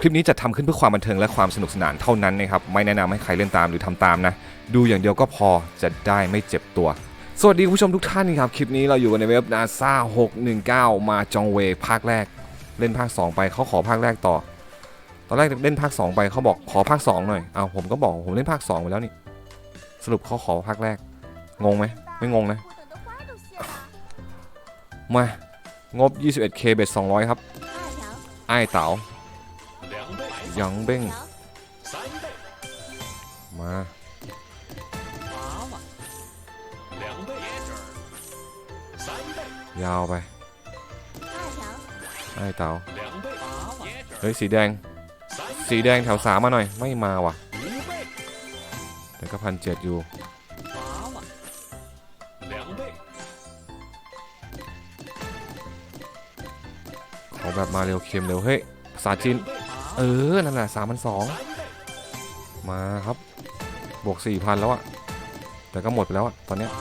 คลิปนี้จะทำขึ้นเพื่อความบันเทิงและความสนุกสนานเท่านั้นนะครับ ไม่แนะนำให้ใครเล่นตามหรือทำตามนะ ดูอย่างเดียวก็พอจะได้ไม่เจ็บตัว สวัสดีคุณผู้ชมทุกท่านครับ คลิปนี้เราอยู่กันในเว็บ NASA 619 มาจองเวภาคแรก เล่นภาค 2 ไปเขาขอภาคแรกต่อ ตอนแรกเล่นภาค 2 ไปเขาบอกขอภาค 2 หน่อย เอาผมก็บอกผมเล่นภาค 2 ไปแล้วนี่ สรุปเขาขอภาคแรก งงไหมไม่งงนะ มางบ 21K เบ็ด200 ครับไอ้เต๋า ยังเบ้งมายาวไปไอ้เต๋าเฮ้ยสีแดง สีแดงแถวสามมาหน่อย ไม่มาว่ะแต่ก็พันเจ็ดอยู่ขอแบบมาเร็วเค็มเร็วเฮ้ยภาษาจีน เออ นั่นแหละสามพันสองมาครับ บวกสี่พันแล้วอะแต่ก็หมดไปแล้วอะตอนเนี้ย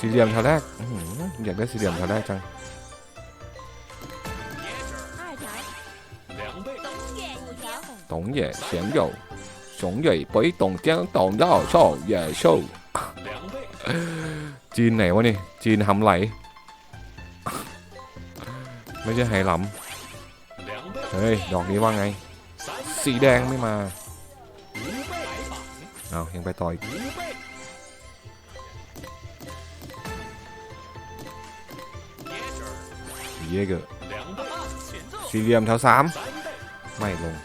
สี่เหลี่ยมแถวแรกอื้อหืออยากได้สี่เหลี่ยมแถวแรกจัง 董野贤友，熊野北董江董到臭野兽จีนไหนวะนี่ จีนหำไหล ไม่ใช่ไหหลำ เฮ้ย ดอกนี้ว่าไง สีแดงไม่มา เอายังไปต่ออีกเยเกอร์สี่เหลี่ยมแถวสามไม่ลง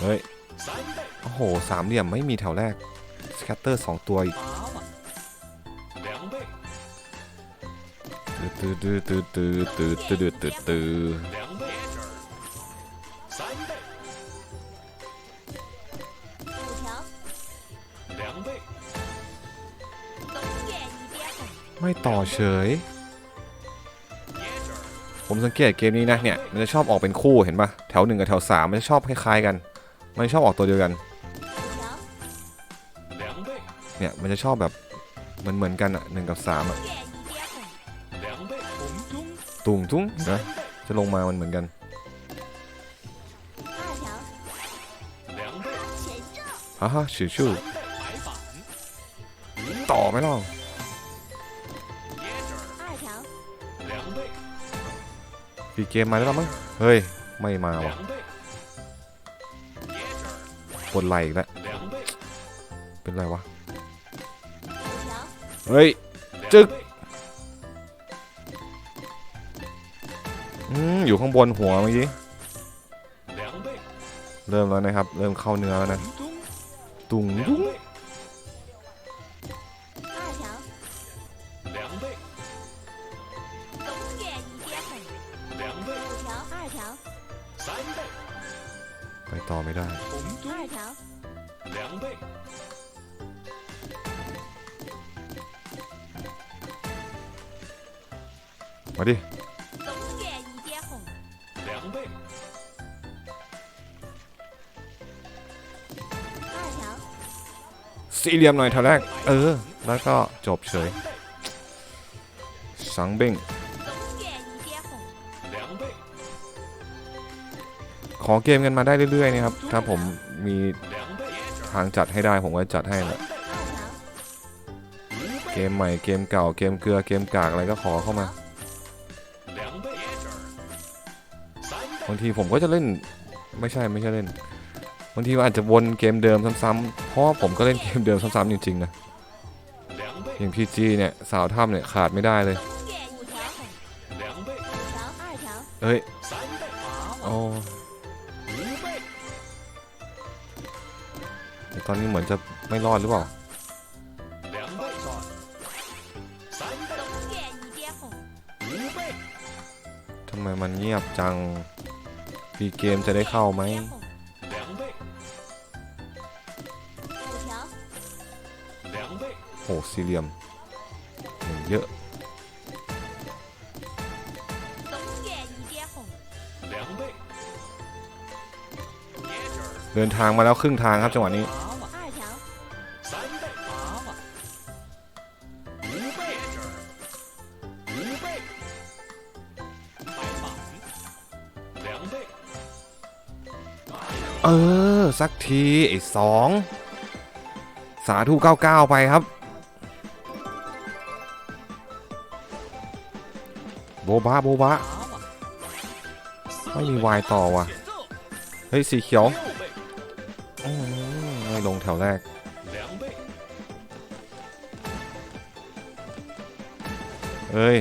เฮ้ย โอ้โห สามเหลี่ยมไม่มีแถวแรก สแคตเตอร์สองตัวอีก ตืดตืดตืดตืดตืดตืดตืดตืดไม่ต่อเฉย ผมสังเกตเกมนี้นะเนี่ยมันจะชอบออกเป็นคู่เห็นปะแถวหนึ่งกับแถวสามมันจะชอบคล้ายๆกัน มันชอบออกตัวเดียวกัน เนี่ยมันจะชอบแบบเหมือนเหมือนๆกันอะหนึ่งกับสามอะ ตุงตุ้งนะจะลงมามันเหมือนกันฮ่าฮ่าชิวชิวต่อไหมล่ะปีเกมมาแล้วมั้งเฮ้ย ไม่มาว่ะปวดไหล่อีกแล้วเป็นไรวะ เฮ้ย จึก อืมอยู่ข้างบนหัวเมื่อกี้ เริ่มแล้วนะครับ เริ่มเข้าเนื้อแล้วนะ ตุงตุงไปต่อไม่ได้มาดิ สี่เหลี่ยมหน่อยแถวแรก เออ แล้วก็จบเฉย สังเบ้งขอเกมกันมาได้เรื่อยๆนะครับ ถ้าผมมีทางจัดให้ได้ผมก็จัดให้แหละเกมใหม่เกมเก่าเกมเกลือเกมกากอะไรก็ขอเข้ามาบางทีผมก็จะเล่นไม่ใช่ไม่ใช่เล่นางทีอาจจะวนเกมเดิมซ้ำๆเพราะผมก็เล่นเกมเดิมซ้ำๆจริงๆนะอย่างพีจีเนี่ยสาวถ้ำเนี่ยขาดไม่ได้เลยเอ้ยโอ้ตอนนี้เหมือนจะไม่รอดหรือเปล่าทำไมมันเงียบจังปีเกมจะได้เข้าไหม หสี่เหลี่ยมเยอะเดินทางมาแล้วครึ่งทางครับจังหวะนี้เออ สักทีไอ้สองสาธุเก้าเก้าไปครับ โบบะโบบะไม่มีวายต่อว่ะ เฮ้ย สีเขียวไม่ลงแถวแรก เอ้ย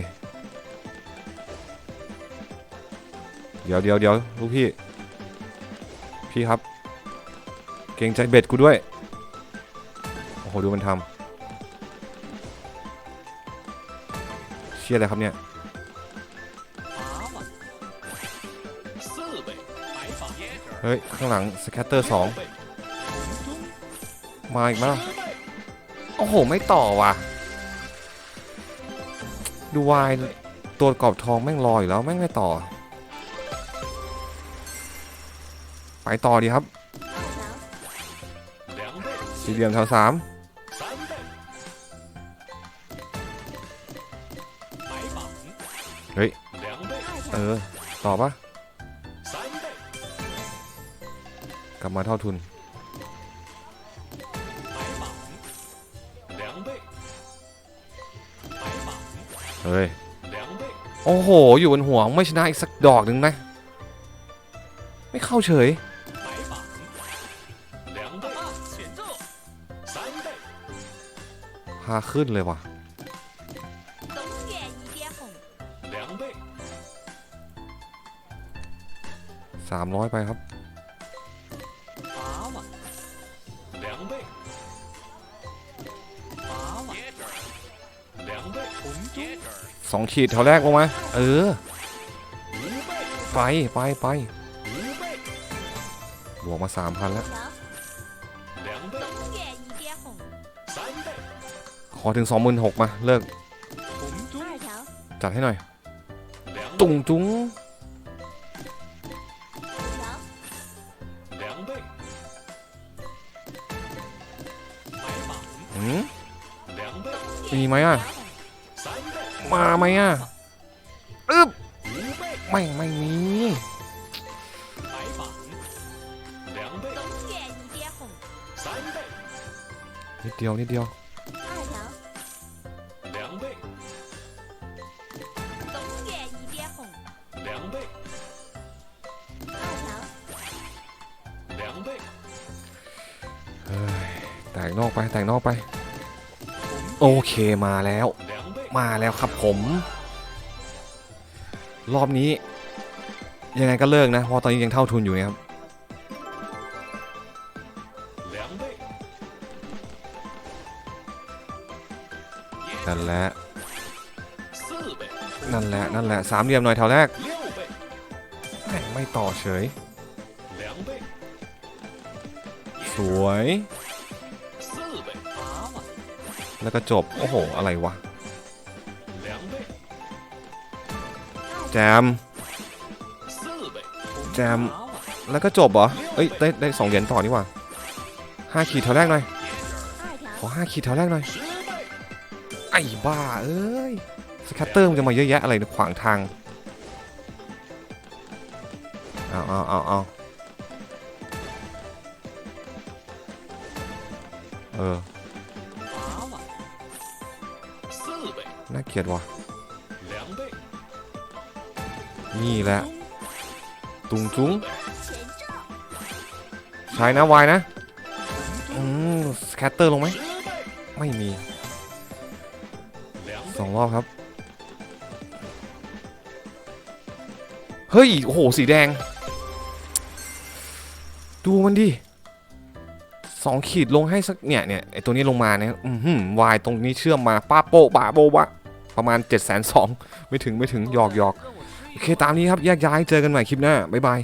เดี๋ยวเดี๋ยวเดี๋ยวลูกพี่ พี่ครับ เกรงใจเบ็ดกูด้วย โอ้โห ดูมันทำเชี่ยอะไรครับเนี่ย เฮ้ย ข้างหลังสแคตเตอร์สองมาอีกมั้ยล่ะโอ้โห ไม่ต่อว่ะ ดูวายตัวกรอบทองแม่งรออยู่แล้วแม่งไม่ต่อ ไปต่อดีครับ สี่เหลี่ยมแถวสามเฮ้ย เออ ต่อปะ ลับมาเท่าทุน เฮ้ย โอ้โห อยู่บนหัวไม่ชนะอีกสักดอกหนึ่งไหมไม่เข้าเฉย พาขึ้นเลยว่ะสามร้อยไปครับ สองขีดแถวแรกลงมา เออ ไปไปไปบวกมาสามพันแล้ว 条，东野一点红， ขอถึงสองหมื่นหกมา เลิก 二条， จัดให้หน่อย ตุงจุ้ง มีไหมอะ มาไหมอะอึ๊บไม่ไม่มีนิดเดียวนิดเดียวแต่งนอกไปแต่งนอกไป โอเคมาแล้ว มาแล้วครับผม รอบนี้ ยังไงก็เลิกนะ เพราะตอนนี้ยังเท่าทุนอยู่นะครับนั่นแหละนั่นแหละนั่นแหละสามเหลี่ยมหน่อยแถวแรกแม่ไม่ต่อเฉย สวย แล้วก็จบ โอ้โห อะไรวะ แจม แจม แล้วก็จบเหรอ เอ้ย ได้ได้สองเหรียญต่อนี่หว่าห้าขีดแถวแรกหน่อย ขอ，ห้าขีดแถวแรกหน่อย ไอ้บ้า เอ้ยสแคตเตอร์มันจะมาเยอะแยะอะไรนี่ยขวางทาง เอาเอาเอาเอาเออ น่าเกลียดว่ะ นี่แหละ ตุงจุ้ง前兆，ใช้นะวายนะ อืมสแคตเตอร์ลงไหม ไม่มีสองรอบครับ เฮ้ย โอ้โห สีแดง ดูมันดิสองขีดลงให้สักเนี่ยเนี่ยไอตัวนี้ลงมาเนี่ย อือหือวายตรงนี้เชื่อมมาป้าโปะบาโบบะ ประมาณ7จ็ดแสนสองไม่ถึงไม่ถึงหยอกหยอกโอเคตามนี้ครับแยกย้ายเจอกันใหม่คลิปหน้าบ๊ายบาย